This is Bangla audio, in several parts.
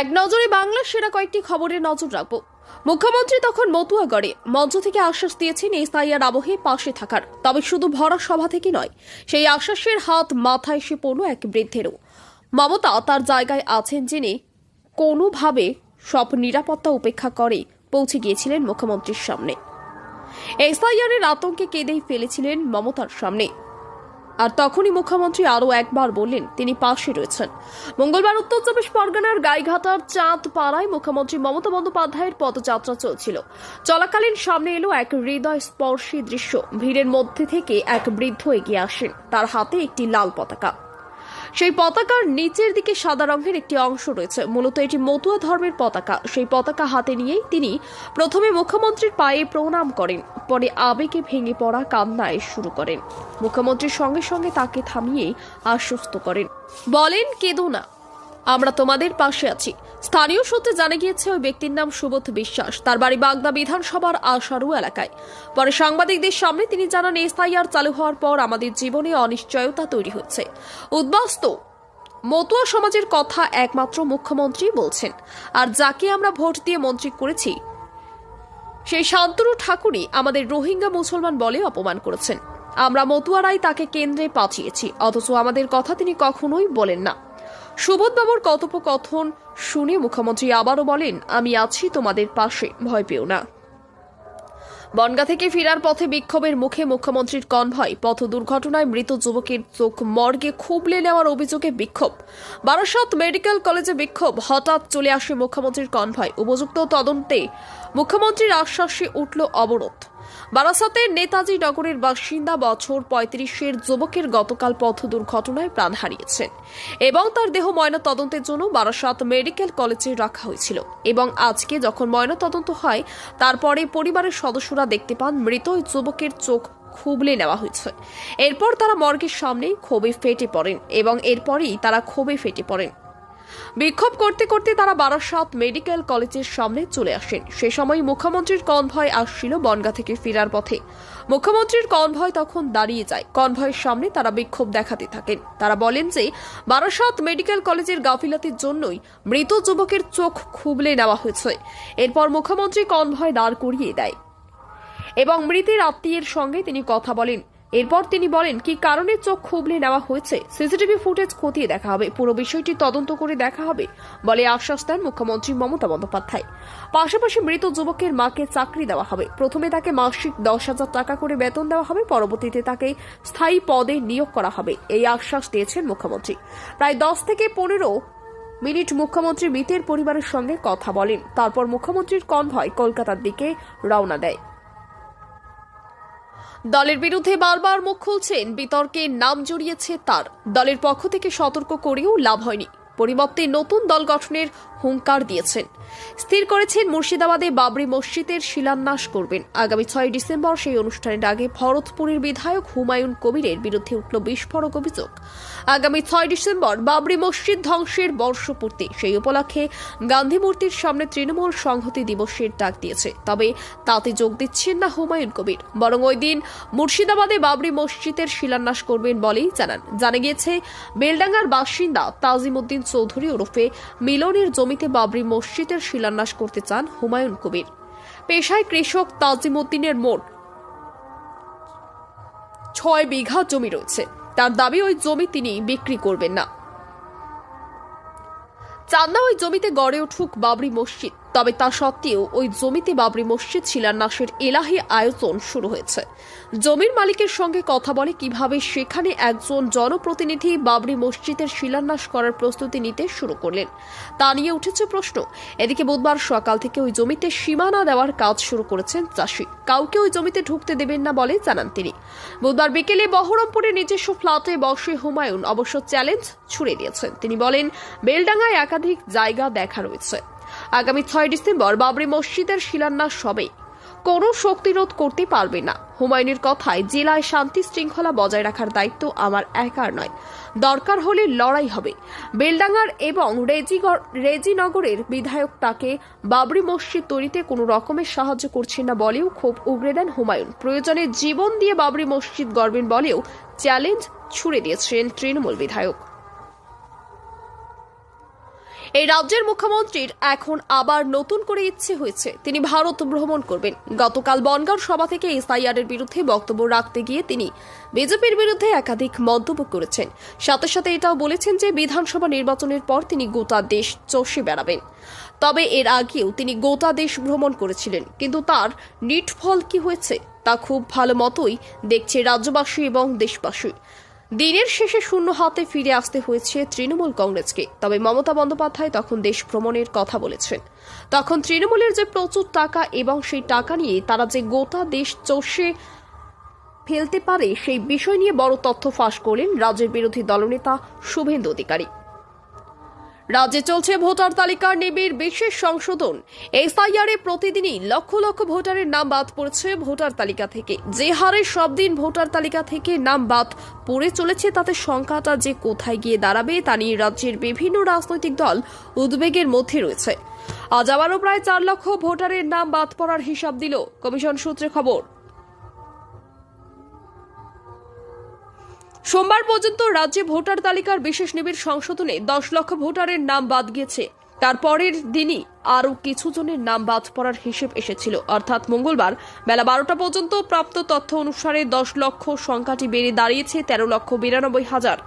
এক নজরে বাংলার সেরা কয়েকটি খবরে নজর রাখব। মুখ্যমন্ত্রী তখন মতুয়াগড়ে মঞ্চ থেকে আশ্বাস দিয়েছেন এই এসআইআর আবহে পাশে থাকার। তবে শুধু ভরা সভা থেকে নয়, সেই আশ্বাসের হাত মাথায় এসে পড়ল এক বৃদ্ধেরও। মমতা তার জায়গায় আছেন জেনে কোনোভাবে সব নিরাপত্তা উপেক্ষা করে পৌঁছে গিয়েছিলেন মুখ্যমন্ত্রীর সামনে। এসআইআর এর আতঙ্কে কেঁদেই ফেলেছিলেন মমতার সামনে। আর তখনই মুখ্যমন্ত্রী আরও একবার বললেন, তিনি পাশে রয়েছেন। মঙ্গলবার উত্তর চব্বিশ পরগনার গাইঘাটার চাঁদ পাড়ায় মুখ্যমন্ত্রী মমতা বন্দ্যোপাধ্যায়ের পদযাত্রা চলছিল। চলাকালীন সামনে এলো এক হৃদয় স্পর্শী দৃশ্য। ভিড়ের মধ্যে থেকে এক বৃদ্ধ এগিয়ে আসেন। তার হাতে একটি লাল পতাকা। সেই পতাকার নিচের দিকে সাদা রঙের একটি অংশ রয়েছে। মূলত এটি মতুয়া ধর্মের পতাকা। সেই পতাকা হাতে নিয়েই তিনি প্রথমে মুখ্যমন্ত্রীর পায়ে প্রণাম করেন, পরে আবেগে ভেঙে পড়া কান্নায় শুরু করেন। মুখ্যমন্ত্রীর সঙ্গে সঙ্গে তাকে থামিয়ে আশ্বস্ত করেন। বলেন, কেঁদো না। আমরা তোমাদের পাশে আছি। স্থানীয় সূত্রে জানা গিয়েছে, ওই ব্যক্তির নাম সুবোধ বিশ্বাস। তার বাড়ি বাগদা বিধানসভার আশারু এলাকায়। পরে সাংবাদিকদের সামনে তিনি জানান এসআইআর চালু হওয়ার পর আমাদের জীবনে অনিশ্চয়তা তৈরি হচ্ছে। উদ্বাস্ত, মতুয়া সমাজের কথা একমাত্র মুখ্যমন্ত্রী বলছেন। আর যাকে আমরা ভোট দিয়ে মন্ত্রী করেছি, সেই শান্তনু ঠাকুরই আমাদের রোহিঙ্গা মুসলমান বলে অপমান করেছেন। আমরা মতুয়ারাই তাকে কেন্দ্রে পাঠিয়েছি, অথচ আমাদের কথা তিনি কখনোই বলেন না। সুবোধবাবুর কথোপকথন শুনে মুখ্যমন্ত্রী আবারও বলেন, আমি আছি তোমাদের পাশে, ভয় পেও না। বনগা থেকে ফেরার পথে বিক্ষোভের মুখে মুখ্যমন্ত্রীর কনভয়, পথ দুর্ঘটনায় মৃত যুবকের চোখ মর্গে খুবলে নেওয়ার অভিযোগে বিক্ষোভ। বারাসত মেডিকেল কলেজে বিক্ষোভ, হঠাৎ চলে আসে মুখ্যমন্ত্রীর কনভয়। উপযুক্ত তদন্তে মুখ্যমন্ত্রীর আশ্বাসে উঠল অবরোধ। বারাসতের নেতাজি নগরের বাসিন্দা বছর পঁয়ত্রিশের যুবকের গতকাল পথ দুর্ঘটনায় প্রাণ হারিয়েছেন এবং তার দেহ ময়না তদন্তের জন্য বারাসাত মেডিকেল কলেজে রাখা হয়েছিল এবং আজকে যখন ময়না তদন্ত হয়, তারপরে পরিবারের সদস্যরা দেখতে পান মৃত যুবকের চোখ খুবলে নেওয়া হয়েছে। এরপর তারা মর্গের সামনেই ক্ষোভে ফেটে পড়েন এবং এরপরই তারা ক্ষোভে ফেটে পড়েন। বিক্ষোভ করতে করতে তারা বারাসাত মেডিকেল কলেজের সামনে চলে আসেন। সে সময় মুখ্যমন্ত্রীর কনভয় আসছিল বনগা থেকে ফেরার পথে। মুখ্যমন্ত্রীর কনভয় তখন দাঁড়িয়ে যায়। কনভয়ের সামনে তারা বিক্ষোভ দেখাতে থাকেন। তারা বলেন যে, বারাসাত মেডিকেল কলেজের গাফিলাতির জন্যই মৃত যুবকের চোখ খুবলে নেওয়া হয়েছে। এরপর মুখ্যমন্ত্রী কনভয় দাঁড় করিয়ে দেয়। এবং মৃতের আত্মীয়ের সঙ্গে তিনি কথা বলেন। এরপর তিনি বলেন, কি কারণে চোখ খুবলে নেওয়া হয়েছে? সিসিটিভি ফুটেজ খতিয়ে দেখা হবে। পুরো বিষয়টি তদন্ত করে দেখা হবে, বলে আশ্বাস দেন মুখ্যমন্ত্রী মমতা বন্দ্যোপাধ্যায়। পাশাপাশি মৃত যুবকের মাকে চাকরি দেওয়া হবে। প্রথমে তাকে মাসিক দশ হাজার টাকা করে বেতন দেওয়া হবে, পরবর্তীতে তাকে স্থায়ী পদে নিয়োগ করা হবে। এই আশ্বাস দিয়েছেন মুখ্যমন্ত্রী। প্রায় দশ থেকে পনেরো মিনিট মুখ্যমন্ত্রী মৃতের পরিবারের সঙ্গে কথা বলেন। তারপর মুখ্যমন্ত্রীর কনভয় কলকাতার দিকে রওনা দেয়। দলের বিরুদ্ধে বারবার মুখ খুলছেন, বিতর্কে নাম জড়িয়েছে তার। দলের পক্ষ থেকে সতর্ক করেও লাভ হয়নি। পরিবর্তে নতুন দল গঠনের হুঙ্কার দিয়েছেন। স্থির করেছেন মুর্শিদাবাদে বাবরি মসজিদের শিলান্যাস করবেন। আগামী ছয় ডিসেম্বর সেই অনুষ্ঠানের আগে ভরতপুরের বিধায়ক হুমায়ুন কবিরের বিরুদ্ধে উঠল বিস্ফোরক অভিযোগ। আগামী ছয় ডিসেম্বর বাবরি মসজিদ ধ্বংসের বর্ষপূর্তি। সেই উপলক্ষে গান্ধী মূর্তির সামনে তৃণমূল সংহতি দিবসের ডাক দিয়েছে। তবে তাতে যোগ দিচ্ছেন না হুমায়ুন কবির। বরং ওই দিন মুর্শিদাবাদে বাবরি মসজিদের শিলান্যাস করবেন বলেই জানান। জানা গিয়েছে, বেলডাঙ্গার বাসিন্দা তাজিমুদ্দিন চৌধুরী ওরফে মিলনের জমিতে বাবরি মসজিদের শিলান্যাস করতে চান হুমায়ুন কবির। পেশায় কৃষক তাজিমুদ্দিনের মোট ছয় বিঘা জমি রয়েছে। তার দাবি, ওই জমি তিনি বিক্রি করবেন না। চান্দা ওই জমিতে গড়ে উঠুক বাবরি মসজিদ। তবে তা সত্ত্বেও ওই জমিতে বাবরি মসজিদ, শিলান্যাসের এলাহি আয়োজন শুরু হয়েছে। জমির মালিকের সঙ্গে কথা বলে কীভাবে সেখানে একজন জনপ্রতিনিধি বাবরি মসজিদের শিলান্যাস করার প্রস্তুতি নিতে শুরু করলেন, তা নিয়ে উঠেছে প্রশ্ন। এদিকে বুধবার সকাল থেকে ওই জমিতে সীমানা দেওয়ার কাজ শুরু করেছেন চাষি। কাউকে ওই জমিতে ঢুকতে দেবেন না বলে জানান তিনি। বুধবার বিকেলে বহরমপুরের নিজস্ব ফ্ল্যাটে বসে হুমায়ুন অবশ্য চ্যালেঞ্জ ছুড়ে দিয়েছেন। তিনি বলেন, বেলডাঙ্গায় একাধিক জায়গা দেখা রয়েছে। আগামী ছয় ডিসেম্বর বাবরি মসজিদের শিলান্যাস হবে। কোনো শক্তিরোধ করতে পারবে না। হুমায়ুনের কথায় জেলায় শান্তি শৃঙ্খলা বজায় রাখার দায়িত্ব আমার একার নয়। দরকার হলে লড়াই হবে। বেলডাঙ্গার এবং রেজিগড় রেজিনগরের বিধায়ক তাকে বাবরি মসজিদ তৈরিতে কোনো রকমের সাহায্য করছেন না বলেও ক্ষোভ উগড়ে দেন হুমায়ুন। প্রয়োজনে জীবন দিয়ে বাবরি মসজিদ গড়বেন বলেও চ্যালেঞ্জ ছুড়ে দিয়েছেন তৃণমূল বিধায়ক। এই রাজ্যের মুখ্যমন্ত্রীর এখন আবার নতুন করে ইচ্ছে হয়েছে। তিনি ভারত ভ্রমণ করবেন। গতকাল বনগাঁও সভা থেকে এসআইআর এর বিরুদ্ধে বক্তব্য রাখতে গিয়ে তিনি বিজেপির বিরুদ্ধে একাধিক মন্তব্য করেছেন। সাথে সাথে এটাও বলেছেন যে, বিধানসভা নির্বাচনের পর তিনি গোটা দেশ চষে বেড়াবেন। তবে এর আগেও তিনি গোটা দেশ ভ্রমণ করেছিলেন। কিন্তু তার নিটফল কি হয়েছে তা খুব ভালো মতোই দেখছে রাজ্যবাসী এবং দেশবাসী। দিনের শেষে শূন্য হাতে ফিরে আসতে হয়েছে তৃণমূল কংগ্রেসকে। তবে মমতা বন্দ্যোপাধ্যায় তখন দেশ ভ্রমণের কথা বলেছেন। তখন তৃণমূলের যে প্রচুর টাকা এবং সেই টাকা নিয়ে তারা যে গোটা দেশ চষে ফেলতে পারে, সেই বিষয় নিয়ে বড় তথ্য ফাঁস করলেন রাজ্যের বিরোধী দলনেতা শুভেন্দু অধিকারী। রাজ্যে চলছে ভোটার তালিকার নেবের বিশেষ সংশোধন। এসআইআর প্রতিদিনই লক্ষ লক্ষ ভোটারের নাম বাদ পড়েছে ভোটার তালিকা থেকে। যে হারে সব দিন ভোটার তালিকা থেকে নাম বাদ পড়ে চলেছে, তাতে সংখ্যাটা যে কোথায় গিয়ে দাঁড়াবে তা নিয়ে রাজ্যের বিভিন্ন রাজনৈতিক দল উদ্বেগের মধ্যে রয়েছে। আজ আবারও প্রায় চার লক্ষ ভোটারের নাম বাদ পড়ার হিসাব দিল কমিশন সূত্রে খবর। সোমবার পর্যন্ত রাজ্যে ভোটার তালিকার বিশেষ নিবিড় সংশোধনে দশ লক্ষ ভোটারের নাম বাদ গিয়েছে। তারপরের দিনই আরও কিছু জনের নাম বাদ পড়ার হিসেব এসেছিল। অর্থাৎ মঙ্গলবার বেলা বারোটা পর্যন্ত প্রাপ্ত তথ্য অনুসারে দশ লক্ষ সংখ্যাটি বেড়ে দাঁড়িয়েছে, তেরো লক্ষ বিরানব্বই হাজার।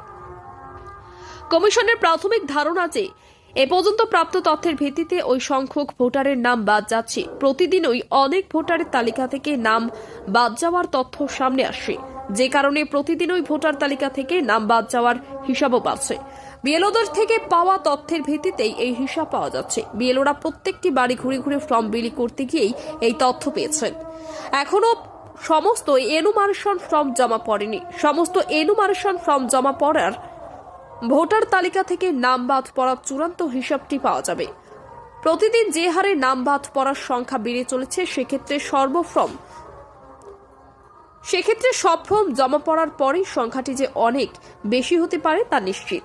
কমিশনের প্রাথমিক ধারণা যে, এ পর্যন্ত প্রাপ্ত তথ্যের ভিত্তিতে ওই সংখ্যক ভোটারের নাম বাদ যাচ্ছে। প্রতিদিনই অনেক ভোটারের তালিকা থেকে নাম বাদ যাওয়ার তথ্য সামনে আসে যে কারণে প্রতিদিনই ভোটার তালিকা থেকে নাম বাদ যাওয়ার হিসাবও পাচ্ছে বিএলওদের থেকে পাওয়া তথ্যের ভিত্তিতেই এই হিসাব পাওয়া যাচ্ছে। বিএলওরা প্রত্যেকটি বাড়ি ঘুরে ঘুরে ফর্ম বিলি করতে গিয়েই এই তথ্য পেয়েছেন। এখনও সমস্ত এনুমারেশন ফর্ম জমা পড়েনি। সমস্ত এনুমারেশন ফর্ম জমা পড়ার ভোটার তালিকা থেকে নাম বাদ পড়ার চূড়ান্ত হিসাবটি পাওয়া যাবে। প্রতিদিন যে হারে নাম বাদ পড়ার সংখ্যা বেড়ে চলেছে, সেক্ষেত্রে সর্বফর্ম সেক্ষেত্রে সব ফর্ম জমা পড়ার পরেই সংখ্যাটি যে অনেক বেশি হতে পারে তা নিশ্চিত।